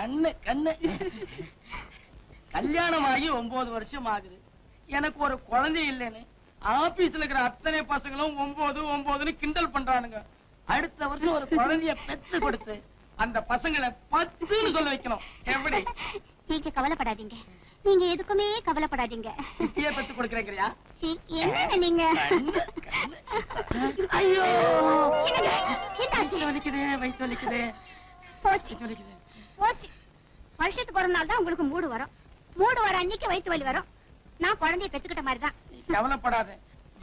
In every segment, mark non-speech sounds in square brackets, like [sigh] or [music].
கண்ணு கண்ணு. கல்யாணம் ஆகி ஒன்பது வருஷம் ஆகுது எனக்கு ஒரு குழந்தை இல்லைன்னு. ஆபீஸ்ல இருக்கிற அத்தனை பசங்களும் ஒன்பது ஒன்பதுன்னு கிண்டல் பண்றானுங்க. அடுத்த வருஷம் ஒரு குழந்தைய பெத்து கொடுத்து அந்த பசங்களை பத்துன்னு சொல்ல வைக்கணும். எப்படி? நீங்க கவலைப்படாதீங்க. நீங்க எதுக்குமே கவலைப்படாதீங்க. இப்பயே பெத்து கொடுக்கறேங்கிறியா? சீ, என்னங்க நீங்க. ஐயோ? வயித்து வலிக்குது. போச்சு. வலிக்குது. போச்சு. வருஷத்துக்கு ஒரு நாள் தான் உங்களுக்கு மூடு வரும். மூடு வர அன்னைக்கு வயிற்று வலி வரும். நான் குழந்தைய பெத்துக்கிட்ட மாதிரி தான் கவலைப்படாத.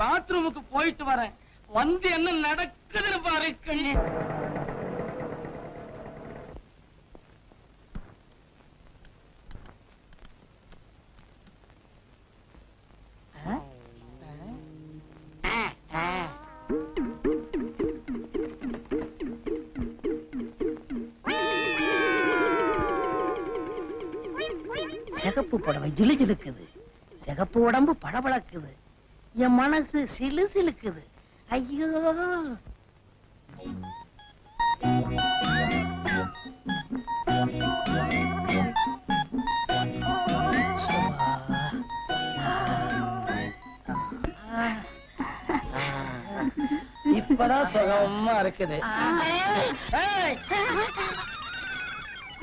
பாத்ரூமுக்கு போயிட்டு வரேன். வந்து என்ன நடக்குதுன்னு பாரு சிகப்பு புடவை ஜிலு ஜிலுக்குது சிகப்பு உடம்பு பளபளக்குது. என் மனசு சிலு சிலுக்குது. ஐயோ. இப்பதான் சுகமா இருக்குது.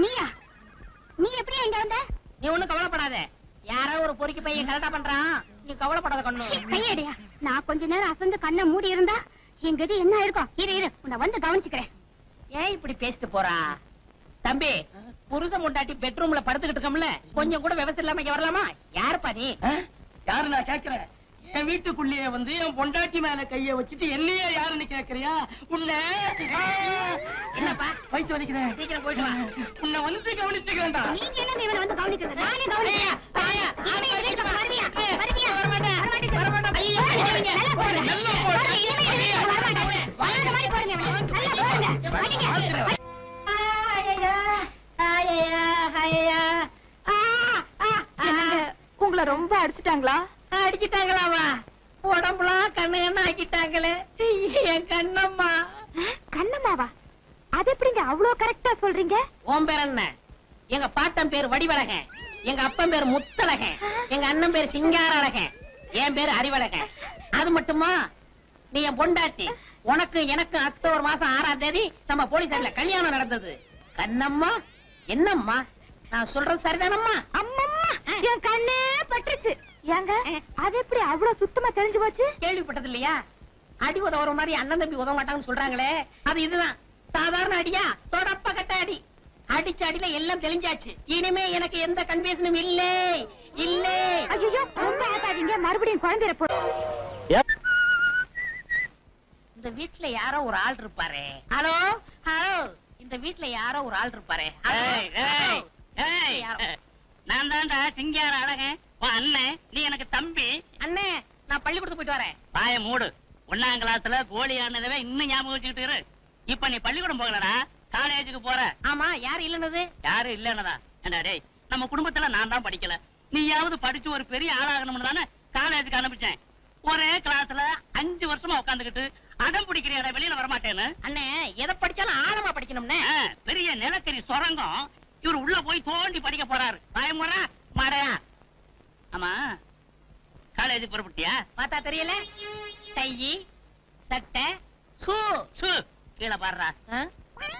நீயா நீ எப்படி எங்க வந்த நீ ஒண்ணும் கவலைப்படாத. யாரோ ஒரு பொறுக்கி பையன் கரெக்டா பண்றான். நீ கவலைப்படாத கண்ணு. கையடியா நான் கொஞ்ச நேரம் அசந்து கண்ணை மூடி இருந்தா என் கதி என்ன இருக்கும் இரு இரு. உன்னை வந்து கவனிச்சுக்கிறேன். ஏன் இப்படி பேசிட்டு போறா? தம்பி புருஷ முண்டாட்டி பெட்ரூம்ல படுத்துக்கிட்டு இருக்கோம்ல. கொஞ்சம் கூட விவசாயம் இல்லாம இங்க வரலாமா? யாருப்பா நீ? யாரு நான் கேக்குறேன்? என் வீட்டுக்குள்ளேயே வந்து என் பொண்டாட்டி மேல கைய வச்சுட்டு என்னையே யாருன்னு கேக்குறியா? உன்னை ஆ, என்னப்பா? வயித்து வலிக்கிறேன் சீக்கிரம் போயிட்டு வா. உன்னை வந்து கவனிச்சுக்கிறேன்டா. நீங்க என்ன இவனை வந்து கவனிக்கிறது? நானே கவனிக்கிறேன். வருவியா? ஐயோ, நல்லா போடுங்க. நல்லா. போடுங்க, இனிமே மாதிரி போடுங்க. நல்லா போடுங்க. அடிங்க. உங்களை ரொம்ப அடிச்சிட்டாங்களா? அடிச்சிட்டாங்களாமா? உடம்புலாம் கண்ணு கண்ணு ஆக்கிட்டாங்களே என் கண்ணம்மா. கண்ணம்மாவா? அது எப்படிங்க அவ்வளவு கரெக்டா சொல்றீங்க? உன் பேர் என்ன? எங்க பாட்டன் பேர் வடிவழகன். எங்க அப்பன் பேர் முத்தழகன். எங்க அண்ணன் பேர் சிங்கார அழகன் என் பேர் அறிவழகன் அது மட்டுமா? நீ என் பொண்டாட்டி. உனக்கு எனக்கு அக்டோபர் மாசம் ஆறாம் தேதி நம்ம போலீஸ்ல கல்யாணம் நடந்தது. கண்ணம்மா என்னம்மா? நான் சொல்றது சரிதானம்மா? அம்மம்மா என் கண்ணே பட்டுருச்சு ஏங்க அது எப்படி அவ்வளவு சுத்தமா தெரிஞ்சு போச்சு? கேள்விப்பட்டது இல்லையா அடி உதவுற மாதிரி அண்ணன் தம்பி உதவ மாட்டாங்கன்னு சொல்றாங்களே. அது இதுதான். சாதாரண அடியா? தொடப்ப கட்ட அடி. அடிச்ச அடியில எல்லாம் தெளிஞ்சாச்சு. இனிமே எனக்கு எந்த கன்ஃபியூஷனும் இல்லை. இல்லை. ஐயோ ரொம்ப ஆட்டாதீங்க. மறுபடியும் குழந்தைய போ இந்த வீட்ல யாரோ ஒரு ஆள் இருப்பாரே. ஹலோ? ஹலோ? இந்த வீட்ல யாரோ ஒரு ஆள் இருப்பாரே. நான் தான்டா சிங்கார அழகன். உன் அண்ணன் நீ எனக்கு தம்பி. அண்ணே நான் பள்ளிக்கூடத்துக்கு போயிட்டு வரேன். பாய மூடு. ஒன்னாம் கிளாஸ்ல கோழி ஆனதவே இன்னும் ஞாபகம் வச்சுக்கிட்டு இரு. இப்ப நீ பள்ளிக்கூடம் போகலடா காலேஜுக்கு போற. ஆமா யார் இல்லைன்னது? யாரும் இல்லன்னதா? ஏண்டா டேய் நம்ம குடும்பத்துல நான் தான் படிக்கல. நீயாவது படிச்சு ஒரு பெரிய ஆளாகணும்னு தானே காலேஜுக்கு அனுப்பிச்சேன். ஒரே கிளாஸ்ல அஞ்சு வருஷமா உட்காந்துக்கிட்டு அடம் பிடிக்கிறியாடா வெளியில வரமாட்டேன்னு? அண்ணே எதை படிச்சாலும் ஆழமா படிக்கணும்னே. பெரிய நிலக்கரி சுரங்கம். இவர் உள்ள போய் தோண்டி படிக்க போறாரு. பயமுறா மாடையா. ஆமா. காலேஜுக்கு புறப்பட்டியா பார்த்தா தெரியல. டை சட்டை சு. சு. கீழே ஆ?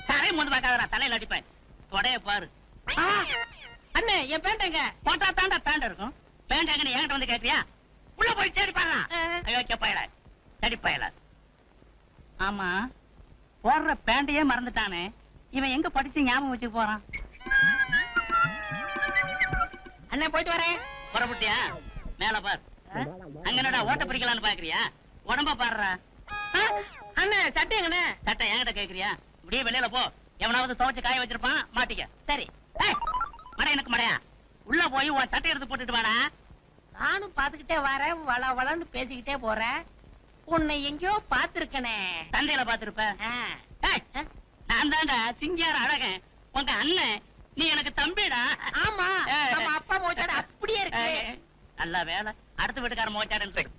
சரை முந்து பார்க்காதடா தலையில அடிப்பேன். தொடைய பாரு! அண்ணே என் பேண்ட் எங்க? போட்டா தாண்டா பேண்ட் இருக்கும். பேண்ட் எங்க நீ என்கிட்ட வந்து கேட்டியா உள்ள போய் தேடி பாருடா. ஆ. அயோக்கிய பயல. தேடி பயல. ஆமா. போடுற பேண்டையே மறந்துட்டானே. இவன் எங்க படிச்சு ஞாபகம் வச்சு போறான்? அண்ணே போயிட்டு வரேன். புறப்பட்டியா மேல பார். அங்க என்னடா ஓட்ட பிரிக்கலாம்னு பாக்குறியா? உடம்ப பாடுறா! அண்ணே சட்டை எங்கண்ணே? சட்டை என்கிட்ட கேக்குறியா? இப்படியே வெளியில போ. எவனாவது துவைச்சு காய வச்சிருப்பான் மாட்டிக்க. சரி மடை எனக்கு மடையா? உள்ள போய் உன் சட்டை எடுத்து போட்டுட்டு வாடா. நானும் பாத்துக்கிட்டே வரேன் வள வளன்னு பேசிக்கிட்டே போறேன். உன்னை எங்கேயோ பாத்துருக்கனே. சந்தையில பாத்துருப்ப? நான் தான்டா சிங்கார அழகன். உங்க அண்ணன் நீ எனக்கு தம்பிடா. ஆமா. நம்ம அப்பா மோச்சாடு அப்படியே இருக்கு. நல்ல வேலை. அடுத்த வீட்டுக்கார மோச்சாடுன்னு சொல்லி.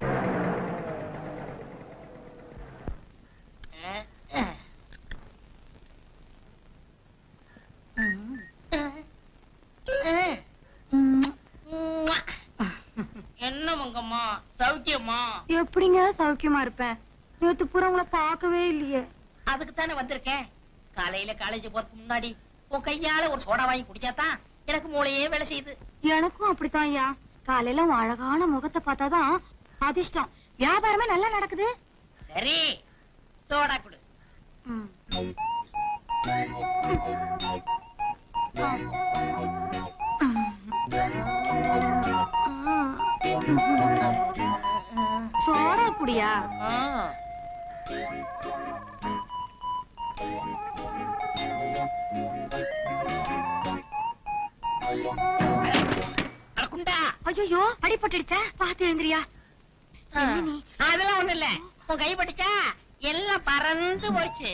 என்ன உங்கம்மா சௌக்கியமா? எப்படிங்க சௌக்கியமா இருப்பேன்? நேத்து பூரா பாக்கவே இல்லையே. அதுக்குதானே வந்திருக்கேன். காலையில காலேஜ் போறதுக்கு முன்னாடி உன் கையால ஒரு சோடா வாங்கி குடிச்சாதான் எனக்கு மூளையே வேலை செய்யுது. எனக்கும் அப்படித்தான் ஐயா. காலையில உன் அழகான முகத்தை பார்த்தாதான் அதிர்ஷ்டம். வியாபாரமே நல்லா நடக்குது. சரி சோடா குடு. சோடா குடியா? ஐயோ அடிபட்டுடுச்சா பாத்து எழுந்திரியா. அதெல்லாம் ஒண்ணு இல்ல. உன் கை பட்டுச்சா? எல்லாம் பறந்து போச்சு.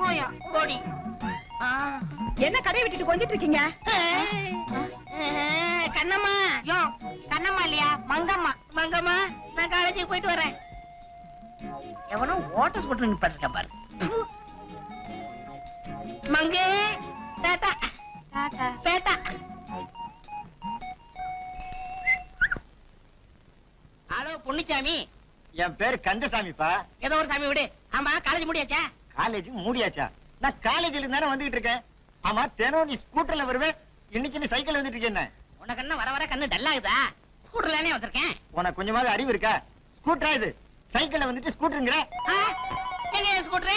போயா. கோடி என்ன கடையை விட்டுட்டு கொஞ்சிட்டு இருக்கீங்க? கண்ணம்மா. யோ கண்ணம்மா இல்லையா? மங்கம்மா. மங்கம்மா நான் காலேஜுக்கு போயிட்டு வரேன். எவனோ ஓட்ட ஸ்கூட்டர் நிப்பாட்டிருக்க பாரு. மங்கே. டாட்டா டாடா பேட்டா ஹலோ பொன்னிச்சாமி. என் பேரு கந்தசாமிப்பா. ஏதோ ஒரு சாமி விடு. ஆமா காலேஜ் முடியாச்சா? காலேஜ் மூடியாச்சா? நான் காலேஜ்ல இருந்து தானே வந்துகிட்டு இருக்கேன். ஆமா தினம் நீ ஸ்கூட்டர்ல வருவே. இன்னைக்கு நீ சைக்கிள் வந்துட்டு இருக்க என்ன உனக்கு என்ன வர வர கண்ணு டல்லாகுதா ஸ்கூட்டர்லானே வந்திருக்கேன். உனக்கு கொஞ்சமாவது அறிவு இருக்கா? ஸ்கூட்டரா இது? சைக்கிள்ல வந்துட்டு ஸ்கூட்டருங்கிற எங்க ஸ்கூட்டரு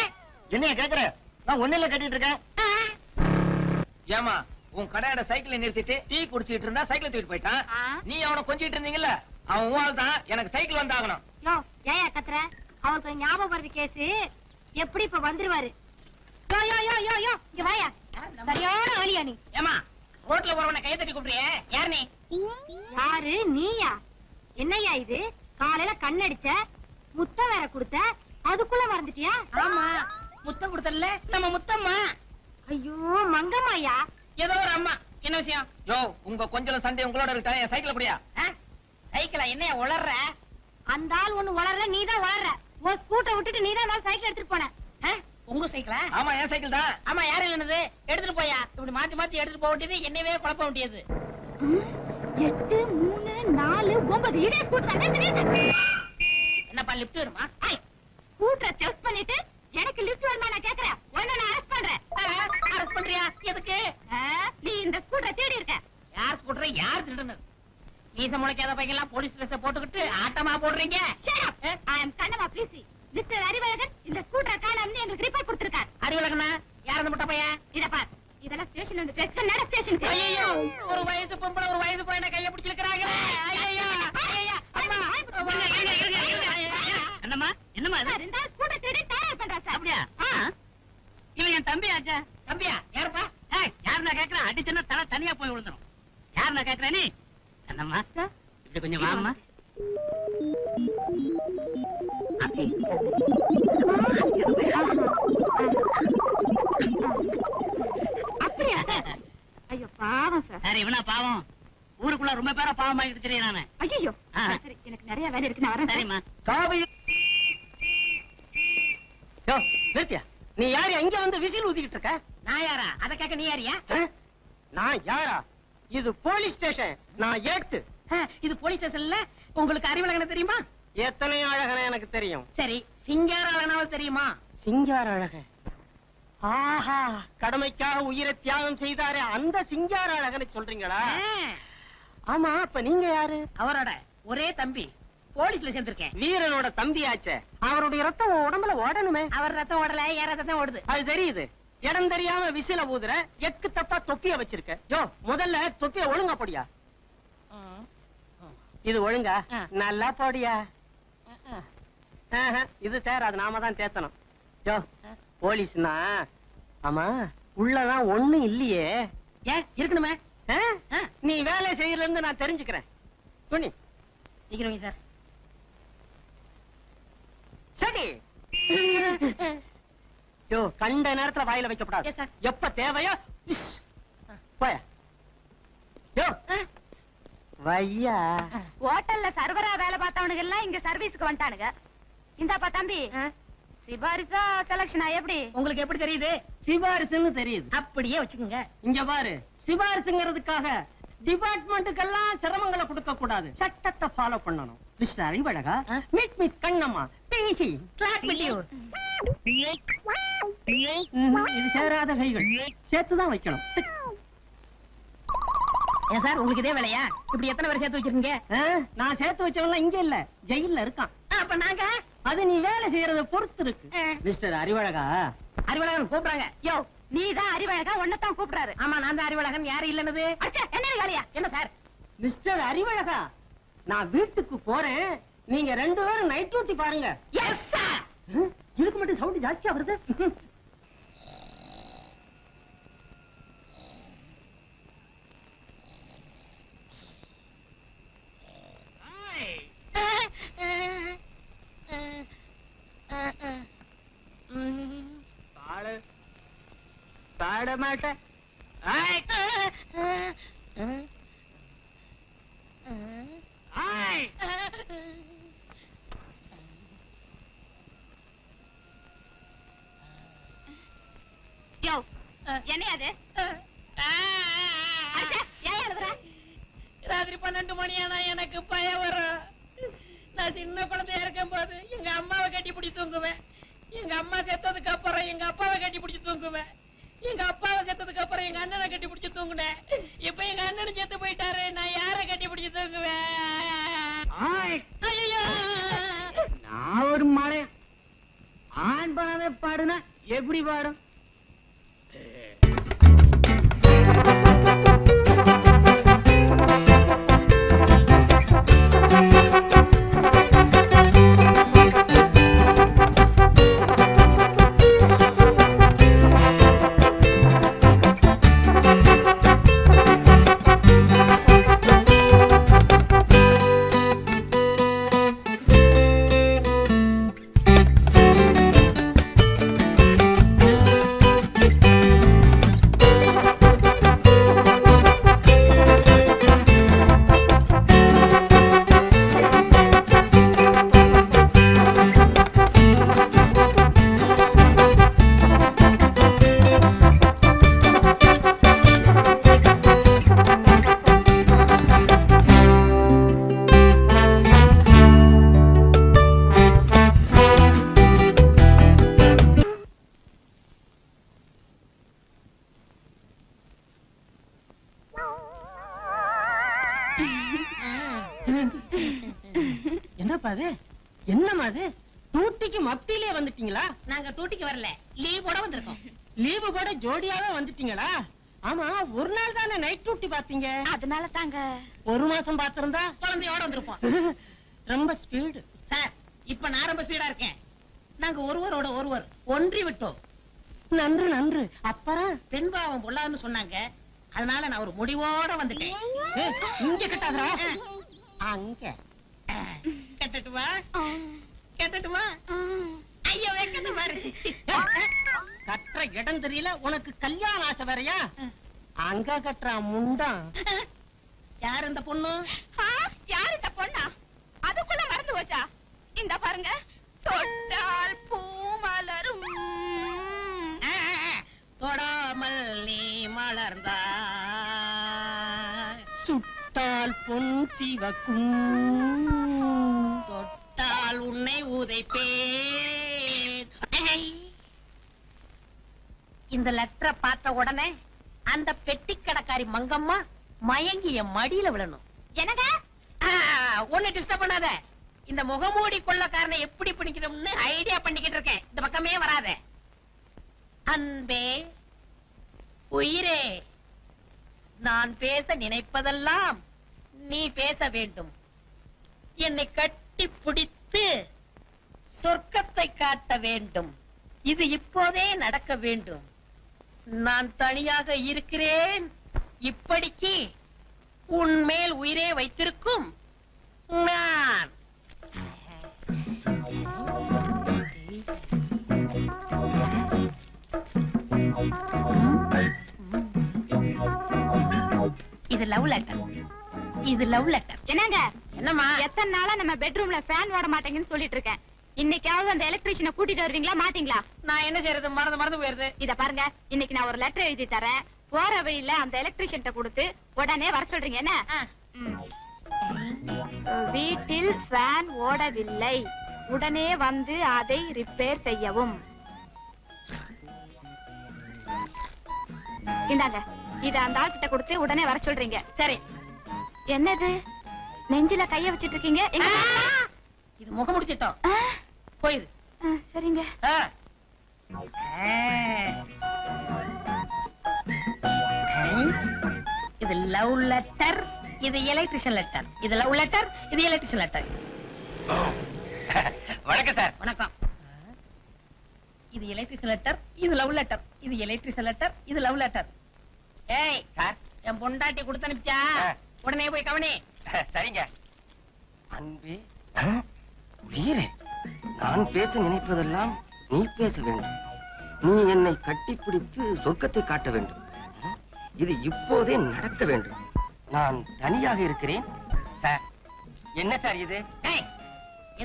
என்னைய கேக்குற? நான் ஒன்னில கட்டிட்டு இருக்கேன். ஏமா உன் கடையோட சைக்கிளை நிறுத்திட்டு டீ குடிச்சிட்டு இருந்தா சைக்கிளை தூக்கிட்டு போயிட்டான். நீ அவனை கொஞ்சிட்டு இருந்தீங்கல்ல? அவன் உன் தான். எனக்கு சைக்கிள் வந்தாகணும். யோ ஏயா கத்துற? அவருக்கு ஞாபகம் வருது கேஸ் எப்படி இப்ப வந்துருவாரு? யோ யோ யோ யோ யோ. இங்க வாயா. சரியான வழியா நீ. ஏமா ரோட்ல போறவனை கையை தட்டி கூப்பிடுறியே யார் நீ? யாரு? நீயா? என்னய்யா இது? காலையில கண்ணடிச்ச முத்தம் வேற கொடுத்த அதுக்குள்ள மறந்துட்டியா? ஆமா. முத்தம் கொடுத்தல நம்ம முத்தம்மா? ஐயோ மங்கம்மாயா? ஏதோ ஒரு அம்மா. என்ன விஷயம்? யோ உங்க கொஞ்சம் சண்டை உங்களோட இருக்கா என் சைக்கிள் அப்படியா? சைக்கிளா? என்னைய உளர்ற? அந்த ஆள் ஒண்ணு வளர்ற நீதான் வளர்ற. உன் ஸ்கூட்டை விட்டுட்டு நீதான் நாள் சைக்கிள் எடுத்துட்டு போன? உங்க சைக்கிளா? ஆமா என் சைக்கிள் தான். ஆமா யாரு இல்லைனது எடுத்துட்டு போயா. இப்படி மாத்தி மாத்தி எடுத்துட்டு போக வேண்டியது என்னவே குழப்ப வேண்டியது. எட்டு மூணு நாலு ஒன்பது. இதே ஸ்கூட்டர் என்னப்பா லிப்ட் வருமா ஸ்கூட்டரை யார் திருடுனது மீச முளைக்காத பையன்லாம் போலீஸ் ட்ரெஸ் போட்டுக்கிட்டு ஆட்டமா போடுறீங்க? Am Kannamma busy mister Arivazhagan இந்த ஸ்கூட்டரை காணாமனு எங்களுக்கு ரிப்போர்ட் கொடுத்திருக்கார். அறிவுலகனா யார் அந்த முட்டை பையன்? இத பார். இதெல்லாம் ஸ்டேஷன்ல இருந்து டெஸ்ட் நேர ஸ்டேஷனுக்கு ஐயோ ஒரு வயசு பொம்பளை ஒரு வயசு பையனை கைய பிடிச்சிருக்கிறாங்களே ஐயோ ஐயோ அம்மா என்னம்மா? என்னம்மா இது? இந்த ஸ்கூட்டர் தேடி தயார் பண்றா சார். அப்படியா. இவன் என் தம்பி ஆச்சா தம்பியா? யாருப்பா? ஏய் யார் நான் கேக்குறேன் அடிச்சுன்னா தலை தனியா போய் விழுந்துரும். யார் நான் கேக்குறேன் சார், இப்படி கொஞ்சம் வாம்மா. அப்படியா? ஐயோ பாவம் சார். சரி இவனா பாவம். ஊருக்குள்ள ரொம்ப பேரா பாவம் தெரியும் நானு. ஐயோ. சரி எனக்கு நிறைய வேலை இருக்கு நான் வரேன் சார். சரிம்மா. காவி. நிறுத்தியா? நீ யாரு இங்க வந்து விசில் ஊதிக்கிட்டு இருக்க? நான் யாரா? அத கேட்க நீ யாரியா? நான் யாரா? இது போலீஸ் ஸ்டேஷன். நான் ஏட்டு. இது போலீஸ் ஸ்டேஷன்ல உங்களுக்கு அறிவுலகன தெரியுமா? எத்தனை அழகன எனக்கு தெரியும்? சரி சிங்கார அழகனாவது தெரியுமா? சிங்கார அழக ஆஹா கடமைக்காக உயிரை தியாகம் செய்தாரே அந்த சிங்கார அழகனை சொல்றீங்களா ஆமா அப்ப நீங்க யாரு? அவரோட ஒரே தம்பி. போலீஸ்ல சேர்ந்திருக்கேன். வீரனோட தம்பியாச்சே. அவருடைய ரத்தம் உடம்புல ஓடணுமே. அவர் ரத்தம் ஓடல என் ரத்தம் ஓடுது. அது தெரியுது. இடம் தெரியாம விசில ஊதுற எக்கு தப்பா தொப்பிய வச்சிருக்க. யோ முதல்ல தொப்பிய ஒழுங்கா போடியா? இது ஒழுங்கா. நல்லா போடியா? இது சார் அது நாம தான் தேத்தணும். யோ போலீஸ்னா? ஆமா உள்ளதான் ஒண்ணு இல்லையே. ஏன் இருக்கணுமே. நீ வேலை செய்யறதுல இருந்து நான் தெரிஞ்சுக்கிறேன். துணி. சார். சரி. யோ கண்ட நேரத்துல வாயில வைக்கப்படாது. எப்ப தேவையோ. போய. யோ. வையா. ஹோட்டல்ல சர்வரா வேலை பார்த்தவனுங்க எல்லாம் இங்க சர்வீஸ்க்கு வந்துட்டானுங்க. இந்தாப்பா தம்பி. சிபாரிசா செலக்ஷனா எப்படி? உங்களுக்கு எப்படி தெரியுது? சிபாரிசுன்னு தெரியுது. அப்படியே வச்சுக்கோங்க. இங்க பாரு. சிபாரிசுங்கிறதுக்காக டிபார்ட்மெண்ட்டுக்கெல்லாம் சிரமங்களை கொடுக்க கூடாது சட்டத்தை ஃபாலோ பண்ணணும். மிஸ்டர் அறிவழகா மீட் மிஸ் கண்ணம்மா. பேசி இது சேராத கைகள். சேர்த்துதான் வைக்கணும். ஏன் சார் உங்களுக்கு இதே வேலையா? இப்படி எத்தனை பேர் சேர்த்து வச்சிருக்கீங்க? நான் சேர்த்து வச்சவன்லாம் இங்க இல்ல. ஜெயில்ல இருக்கான். அப்ப நாங்க? அது நீ வேலை செய்யறத பொறுத்து இருக்கு. மிஸ்டர் அறிவழகா? அறிவழகன் கூப்பிடுறாங்க. யோ நீ தான் அறிவழகா? உன்னதான் கூப்பிடுறாரு. ஆமா நான் தான் அறிவழகன். யாரு இல்லைன்னது? அச்சா என்ன வேலையா? என்ன சார்? மிஸ்டர் அறிவழகா? நான் வீட்டுக்கு போறேன். நீங்க ரெண்டு பேரும் நைட் டியூட்டி பாருங்க எஸ் சார் இதுக்கு மட்டும் சவுண்ட் ஜாஸ்தியா வருது பாடு பாட மாட்டேன் ஆய். ஆய். யோ என்ன அது? அச்சா ஏன் எழுதுற ராத்திரி பன்னெண்டு மணி ஆனா எனக்கு பயம் வரும். நான் சின்ன குழந்தையா இருக்கும் போது எங்க அம்மாவை கட்டி பிடிச்சி தூங்குவேன். எங்க அம்மா செத்ததுக்கு அப்புறம் எங்க அப்பாவை கட்டி பிடிச்சி தூங்குவேன். எங்க அப்பாவை செத்ததுக்கு அப்புறம் எங்க அண்ணனை கட்டி பிடிச்சி தூங்குனேன். இப்ப எங்க அண்ணனும் செத்து போயிட்டாரு. நான் யாரை கட்டி பிடிச்சி தூங்குவேன்? நான் ஒரு மலை ஆண் பணமே பாடுனா எப்படி பாடும்? என்னம்மா அது? டூட்டிக்கு மத்தியிலே வந்துட்டீங்களா? நாங்க டூட்டிக்கு வரல. லீவோட வந்திருக்கோம். லீவு போட ஜோடியாவே வந்துட்டீங்களா? ஆமா ஒரு நாள் தானே நைட் டியூட்டி பாத்தீங்க அதனால தாங்க. ஒரு மாசம் பாத்திருந்தா குழந்தையோட வந்திருப்போம். ரொம்ப ஸ்பீடு சார் இப்ப நான் ரொம்ப ஸ்பீடா இருக்கேன். நாங்க ஒருவரோட ஒருவர் ஒன்றி விட்டோம். நன்று நன்று. அப்புறம்? பெண் பாவம் பொல்லாதுன்னு சொன்னாங்க. அதனால நான் ஒரு முடிவோட வந்துட்டேன். இங்க கட்டாதரா அங்க. கட்டட்டுமா? கட்டட்டுமா? ஐயோ வெக்கத்து பாரு. கட்டுற இடம் தெரியல உனக்கு கல்யாண ஆசை வேறயா? அங்க கட்டுற முண்டம் யார் இந்த பொண்ணு? யார் இந்த பொண்ணா? அதுக்குள்ள மறந்து போச்சா? இந்த பாருங்க. தொட்டால் பூ மலரும். தொடாமல் நீ மலர்ந்தா சுட்டால் பொன் சிவக்கும். தொட்டால் உன்னை உதைப்பேன். இந்த லெட்டரை பார்த்த உடனே அந்த பெட்டி கடைக்காரி மங்கம்மா மயங்கி என் மடியில விழணும். ஒண்ணு டிஸ்டர்ப் பண்ணாத. இந்த முகமூடி கொள்ளக்காரனை எப்படி பிடிக்கணும்னு ஐடியா பண்ணிக்கிட்டு இருக்கேன். இந்த பக்கமே வராத. அன்பே உயிரே நான் பேச நினைப்பதெல்லாம் நீ பேச வேண்டும். என்னை கட்டி பிடித்து சொர்க்கத்தை காட்ட வேண்டும். இது இப்போதே நடக்க வேண்டும். நான் தனியாக இருக்கிறேன். இப்படிக்கு உன் மேல் உயிரே வைத்திருக்கும் நான். இது லவ் லெட்டர் இது லவ் லெட்டர் என்னங்க? என்னம்மா? எத்தனை நாளா நம்ம பெட்ரூம்ல ஃபேன் ஓட மாட்டேங்குன்னு சொல்லிட்டு இருக்கேன். இன்னைக்காவது அந்த எலக்ட்ரீஷியனை கூட்டிட்டு வருவீங்களா மாட்டீங்களா? நான் என்ன செய்யறது மறந்து மறந்து போயிருது இத பாருங்க இன்னைக்கு நான் ஒரு லெட்டர் எழுதி தரேன். போற வழியில அந்த எலக்ட்ரிஷியன்ட்ட கொடுத்து உடனே வர சொல்றீங்க என்ன. வீட்டில் ஃபேன் ஓடவில்லை. உடனே வந்து அதை ரிப்பேர் செய்யவும். இந்தாங்க இத அந்த ஆள்கிட்ட கொடுத்து உடனே வர சொல்றீங்க. சரி. என்னது? நெஞ்சில கைய வச்சிட்டு இருக்கீங்க எங்க இது முகம் முடிச்சிட்டோம். போயிரு. சரிங்க. இது லவ் லெட்டர் இது எலக்ட்ரிஷியன் லெட்டர் இது லவ் லெட்டர் இது எலக்ட்ரிஷியன் லெட்டர் வணக்கம் சார். வணக்கம். இது எலக்ட்ரிஷியன் லெட்டர் இது லவ் லெட்டர் இது எலக்ட்ரிஷியன் லெட்டர் இது லவ் லெட்டர் ஏய் சார். என் பொண்டாட்டி கொடுத்து அனுப்பிச்சா ஆ. உடனே போய் கவனி. சரிங்க. அன்பே உயிரே நான் பேச நினைப்பதெல்லாம் நீ பேச வேண்டும். நீ என்னை கட்டிப்பிடித்து சொர்க்கத்தை காட்ட வேண்டும். இது இப்போதே நடக்க வேண்டும். நான் தனியாக இருக்கிறேன் சார். என்ன சார் இது?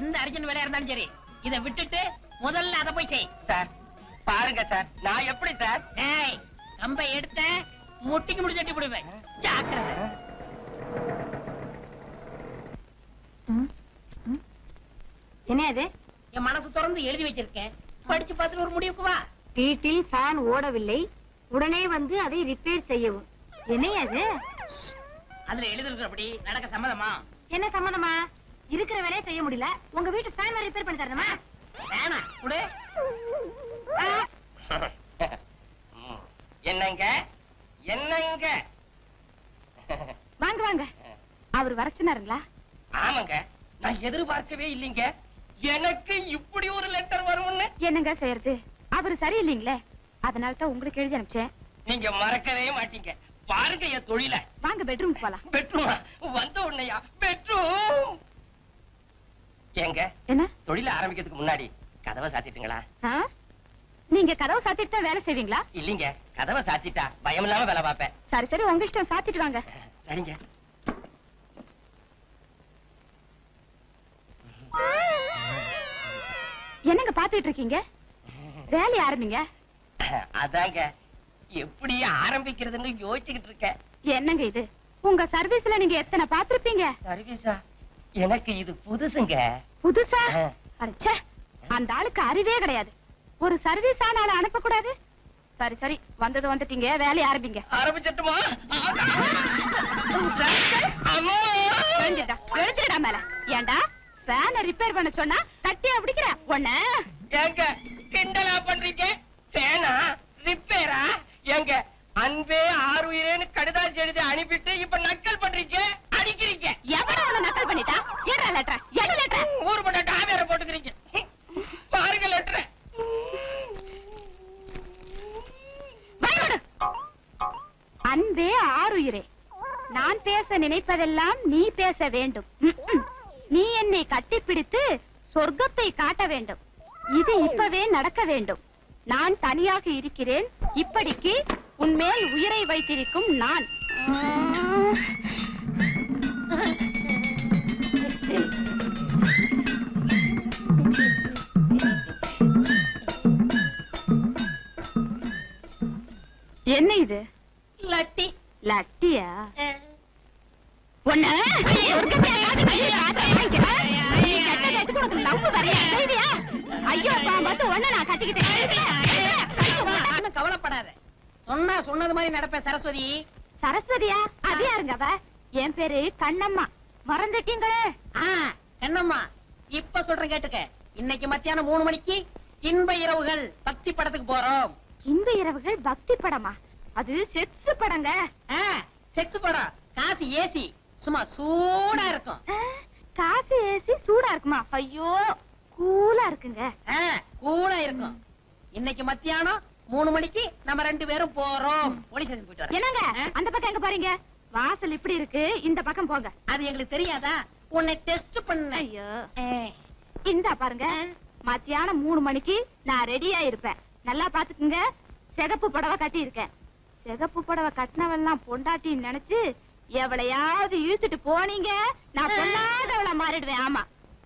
எந்த அர்ஜென்ட் வேலையா இருந்தாலும் சரி இதை விட்டுட்டு முதல்ல அதை போய் செய். சார் பாருங்க சார். நான் எப்படி சார்? ஏய் கம்பை எடுத்த முட்டிக்கு முடிச்சு போடுவேன். ஜாக்கிரதை. என்ன அது என் மனசு திறந்து எழுதி வச்சிருக்கேன் படிச்சு பார்த்துட்டு ஒரு முடிவுக்கு வா. வீட்டில் ஃபேன் ஓடவில்லை. உடனே வந்து அதை ரிப்பேர் செய்யவும். என்ன அது அதுல எழுதிருக்கிறபடி நடக்க சம்மதமா? என்ன சம்மந்தமா இருக்கிற வேலையை செய்ய முடியல. உங்க வீட்டு ஃபேன் ரிப்பேர் பண்ணி தரணுமா? வேணாம் குடு. [laughs] என்னங்க? என்னங்க? வாங்க வாங்க. [laughs] அவர் வர சொன்னாருங்களா? ஆமாங்க. நான் எதிர்பார்க்கவே இல்லைங்க. எனக்கு இப்படி ஒரு லெட்டர் வரும்னு. என்னங்க செய்யறது? அவர் சரியில்லைங்களே. அதனால தான் உங்களுக்கு எழுதி அனுப்பிச்சேன். நீங்க மறக்கவே மாட்டீங்க. பாருங்க என் தொழில. வாங்க பெட்ரூம் போலாம். பெட்ரூம் வந்த உடனேயா? பெட்ரூம் ஏங்க என்ன? தொழில ஆரம்பிக்கிறதுக்கு முன்னாடி கதவை சாத்திட்டுங்களா? நீங்க கதவு சாத்திட்டு தான் வேலை செய்வீங்களா? இல்லீங்க கதவை சாத்திட்டா பயம் இல்லாம வேலை பார்ப்பேன். சரி சரி உங்க இஷ்டம் சாத்திட்டு வாங்க. சரிங்க. என்னங்க பாத்துட்டு இருக்கீங்க? வேலையை ஆரம்பிங்க. அதாங்க. எப்படி ஆரம்பிக்கிறதுன்னு யோசிச்சுக்கிட்டு இருக்கேன். என்னங்க இது? உங்க சர்வீஸ்ல நீங்க எத்தனை பாத்திருப்பீங்க? சர்வீஸா? எனக்கு இது புதுசுங்க. புதுசா. அடச்சே அந்த ஆளுக்கு அறிவே கிடையாது. ஒரு சர்வீஸ் ஆனால அனுப்ப கூடாது சரி சரி. வந்தது வந்துட்டீங்க. வேலையை ஆரம்பிங்க. ஆரம்பிச்சட்டுமா? எழுந்துடா மேல? ஏன்டா ஃபேனை ரிப்பேர் பண்ண சொன்னா கட்டியா பிடிக்கிற? உன்ன ஏங்க கிண்டலா பண்றீங்க? சேனா ரிப்பேரா ஏங்க அன்பே ஆறுயிரேன்னு கடுதாசி எழுதி அனுப்பிட்டு இப்ப நக்கல் பண்றீங்க? அடிக்கிறீங்க. எவன உன்னை நக்கல் பண்ணிட்டா? ஏடா லெட்டர் எடு லெட்டர் ஊர் பட்ட டாவேர போட்டுக்கிறீங்க. பாருங்க லெட்டர் அன்பே ஆறுயிரே. நான் பேச நினைப்பதெல்லாம் நீ பேச வேண்டும். நீ என்னை கட்டிப்பிடித்து சொர்க்கத்தை காட்ட வேண்டும். இது இப்பவே நடக்க வேண்டும். நான் தனியாக இருக்கிறேன். இப்படிக்கு உன்மேல் உயிரை வைத்திருக்கும் நான். என்ன இது? லட்டி. லட்டியா? ஒண்ணு கவலைப்படாத. சொன்னா சொன்னது மாதிரி நடப்பேன் சரஸ்வதி. சரஸ்வதியா? அது யாருங்க அவ? என் பேரு கண்ணம்மா. மறந்துட்டீங்களே. ஆ கண்ணம்மா. இப்ப சொல்றேன் கேட்டுக்க. இன்னைக்கு மத்தியானம் மூணு மணிக்கு இன்ப இரவுகள் பக்தி படத்துக்கு போறோம். இந்த இரவுகள் பக்தி படமா? அது செக்ஸ் படங்க. செக்ஸ் படம். காசு ஏசி. சும்மா சூடா இருக்கும். காசு ஏசி சூடா இருக்குமா? ஐயோ. கூலா இருக்குங்க. கூலா இருக்கும். இன்னைக்கு மத்தியானம் மூணு மணிக்கு நம்ம ரெண்டு பேரும் போறோம். போலீஸ் ஸ்டேஷன் போயிட்டு என்னங்க? அந்த பக்கம் எங்க போறீங்க? வாசல் இப்படி இருக்கு. இந்த பக்கம் போங்க. அது எங்களுக்கு தெரியாதா? உன்னை டெஸ்ட் பண்ண ஐயோ. இந்தா பாருங்க. மத்தியானம் மூணு மணிக்கு நான் ரெடியா இருப்பேன். நல்லா பாத்துக்குங்க சிகப்பு புடவை கட்டி இருக்கேன் சிகப்பு புடவை கட்டினவெல்லாம் பொண்டாட்டின்னு நினைச்சு எவளையாவது இழுத்துட்டு போனீங்க நான் பொல்லாதவள மாறிடுவேன். ஆமா.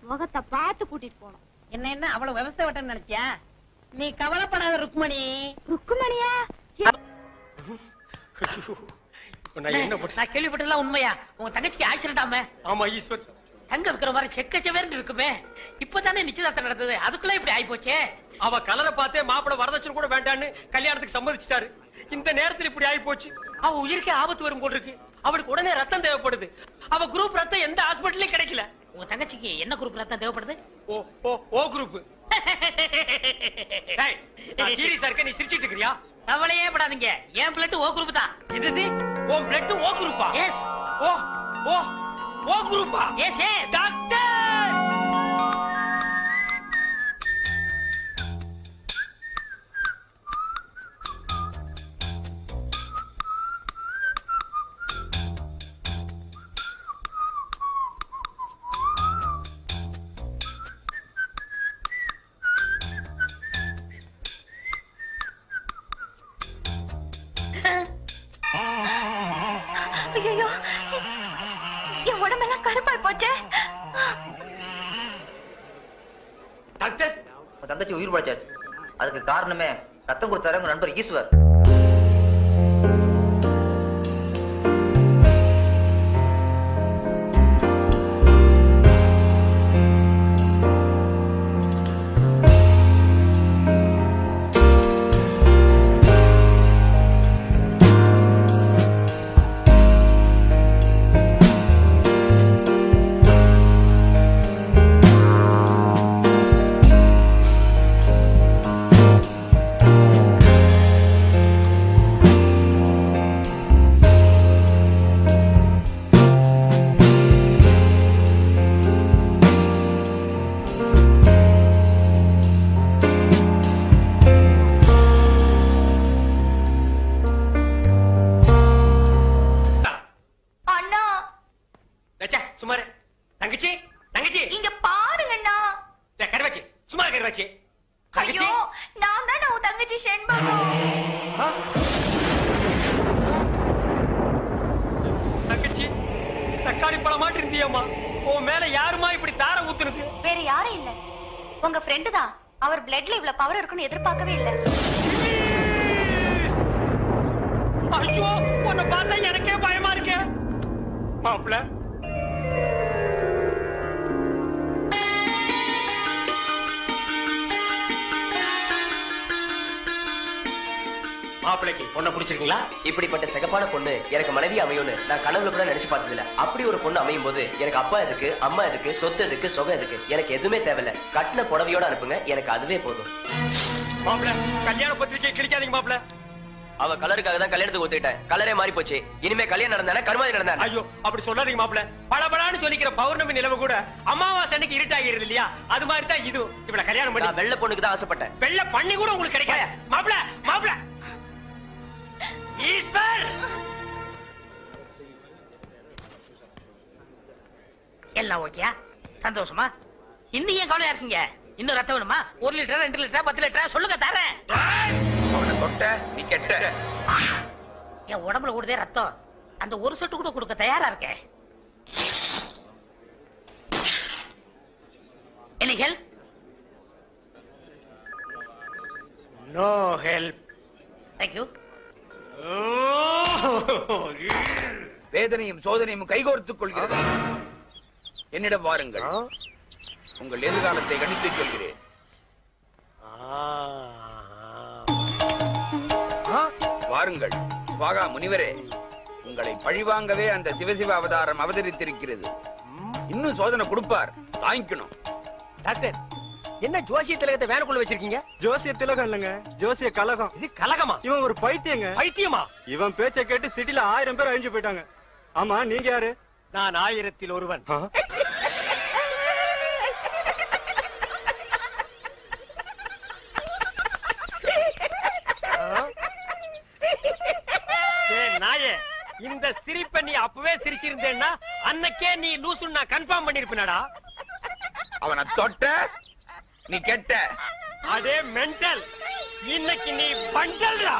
முகத்தை பார்த்து கூட்டிட்டு போகணும். என்ன என்ன? அவ்வளவு விவசாய வட்டம் நினைச்சியா? நீ கவலைப்படாத ருக்மணி. ருக்குமணியா நான் கேள்விப்பட்டதெல்லாம் உண்மையா? உங்க தங்கச்சிக்கு ஆக்சிடென்ட் ஆமே ஆமா ஈஸ்வர். தங்க விக்கிற மாதிரி செக்க செவேர்னு இருக்குமே. இப்பதானே நிச்சயதார்த்தம் நடந்தது. அதுக்குள்ள இப்படி ஆயிப்போச்சே? அவ கலரை பார்த்தே மாப்பிள வரதட்சணை கூட வேண்டான்னு கல்யாணத்துக்கு சம்மதிச்சிட்டாரு. இந்த நேரத்துல இப்படி ஆகி போச்சு அவ உயிருக்கே ஆபத்து வரும் போல் இருக்கு. அவளுக்கு உடனே ரத்தம் தேவைப்படுது. அவ குரூப் ரத்தம் எந்த ஹாஸ்பிட்டல்லயும் கிடைக்கல. உங்க தங்கச்சிக்கு என்ன குரூப் ரத்தம் தேவைப்படுது? ஓ ஓ ஓ குரூப் சீரியஸா இருக்க நீ சிரிச்சிட்டு இருக்கிறியா? கவலையே படாதீங்க. என் பிளட் ஓ குரூப் தான். இது உன் பிளட் ஓ குரூப்பா எஸ் ஓ ஓ ஓ குரூப்பா எஸ் எஸ் டாக்டர் ஐயோ என் உடம்பெல்லாம் கருப்பாய் போச்சே. டாக்டர். தங்கச்சி உயிர் பழைச்சாச்சு. அதுக்கு காரணமே ரத்தம் கொடுத்தாரு உங்க நண்பர் ஈஸ்வர். மாப்பிளைக்கு பொண்ணை பிடிச்சிருக்கீங்களா? இப்படிப்பட்ட சிகப்பான பொண்ணு எனக்கு மனைவி அமையும்னு நான் கனவுல கூட நினைச்சு பார்த்ததில்ல. அப்படி ஒரு பொண்ணு அமையும் போது எனக்கு அப்பா எதுக்கு அம்மா எதுக்கு சொத்து எதுக்கு சொகம் எதுக்கு? எனக்கு எதுவுமே தேவையில்ல. கட்டின புடவையோட அனுப்புங்க எனக்கு அதுவே போதும். மாப்பிள கல்யாண பத்திரிக்கை கிழிக்காதீங்க மாப்பிள. அவ கலருக்காக தான் கல்யாணத்துக்கு ஒத்துக்கிட்டேன். கலரே மாறி போச்சு. இனிமே கல்யாணம் நடந்தானே கருமாதி நடந்தானே? ஐயோ அப்படி சொல்லாதீங்க மாப்பிள. பளபளான்னு சொல்லிக்கிற பௌர்ணமி நிலவு கூட அமாவாசை அன்னைக்கு இருட்டாகிறது இல்லையா? அது மாதிரி தான் இது இவள கல்யாணம் பண்ணி வெள்ளை பொண்ணுக்கு தான் ஆசைப்பட்டேன். வெள்ள பண்ணி கூட உங்களுக்கு கிடைக்காத மாப்பிள மாப்பிள. ஈஸ்வர்! எல்லாம் ஓகேயா? சந்தோஷமா? இன்னும் ஏன் கவலையா இருக்கீங்க? இன்னும் ரத்தம் வேணுமா? ஒரு லிட்டர் ரெண்டு லிட்டர் பத்து லிட்டர் சொல்லுங்க தரேன். அவனை தொட்ட நீ கெட்ட. என் உடம்புல கூடதே ரத்தம். அந்த ஒரு சொட்டு கூட கொடுக்க தயாரா இருக்கேன். Any help no help thank you வேதனையும் சோதனையும் கைகோர்த்துக் கொள்கிறது. என்னிடம் வாருங்கள். உங்கள் எதிர்காலத்தை கணித்துச் சொல்கிறேன். வாருங்கள். வாகா முனிவரே உங்களை பழிவாங்கவே அந்த சிவசிவ அவதாரம் அவதரித்திருக்கிறது. இன்னும் சோதனை கொடுப்பார். தாங்கிக்கணும். டாக்டர் என்ன ஜோசிய திலகத்தை வேனுக்குள்ள வச்சிருக்கீங்க? ஜோசிய திலகம் இல்லைங்க. ஜோசிய கலகம். இது கலகமா? இவன் ஒரு பைத்தியங்க. பைத்தியமா? இவன் பேச்ச கேட்டு சிட்டில ஆயிரம் பேர் அழிஞ்சு போயிட்டாங்க. ஆமா நீங்க யாரு? நான் ஆயிரத்தில் ஒருவன். நாயே இந்த சிரிப்பை நீ அப்பவே சிரிச்சிருந்தேன்னா அன்னைக்கே நீ லூசுன்னு நான் கன்ஃபார்ம் பண்ணிருப்பேனடா. அவனை தொட்ட நீ கெட்ட. அதே மென்டல் இன்னைக்கு நீ பண்டல்ரா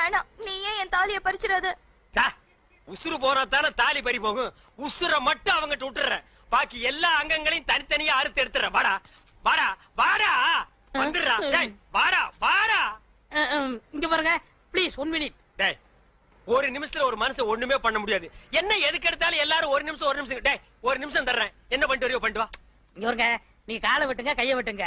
வேணாம். நீ ஏன் என் தாலிய பறிச்சிடாத. உசுறு போனா தானே தாலி பறி போகும். உசுர மட்டும் அவங்கிட்ட விட்டுற பாக்கி எல்லா அங்கங்களையும் தனித்தனியா அறுத்து எடுத்துற வாடா வாடா வாடா. வந்துடுறா. டேய் வாடா வாடா. இங்க பாருங்க. ப்ளீஸ் ஒன் மினிட் டேய் ஒரு நிமிஷத்துல ஒரு மனுஷன் ஒண்ணுமே பண்ண முடியாது. என்ன எதுக்கு எடுத்தாலும் எல்லாரும் ஒரு நிமிஷம் ஒரு நிமிஷம். டேய் ஒரு நிமிஷம் தர்றேன். என்ன பண்ணிட்டு வரையோ பண்ணிட்டு வா. இங்க பாருங்க. நீங்க காலை வெட்டுங்க கைய வெட்டுங்க?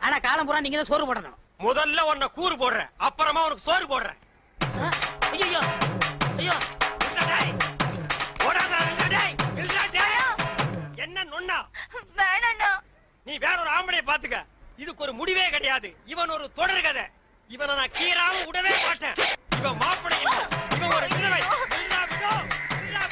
ஆனா காலம் பூரா நீங்க தான் சோறு போடணும். முதல்ல உன்னை கூறு போடுறேன் அப்புறமா உனக்கு சோறு போடுறேன். ஐயோ. ஐயோ. என்ன நொண்ணா? நீ வேற ஒரு ஆம்பளைய பாத்துக்க. இதுக்கு ஒரு முடிவே கிடையாது. இவன் ஒரு தொடர் கதை. இவனை நான் கீறாம விடவே மாட்டேன். இவன் இல்ல. இவன் ஒரு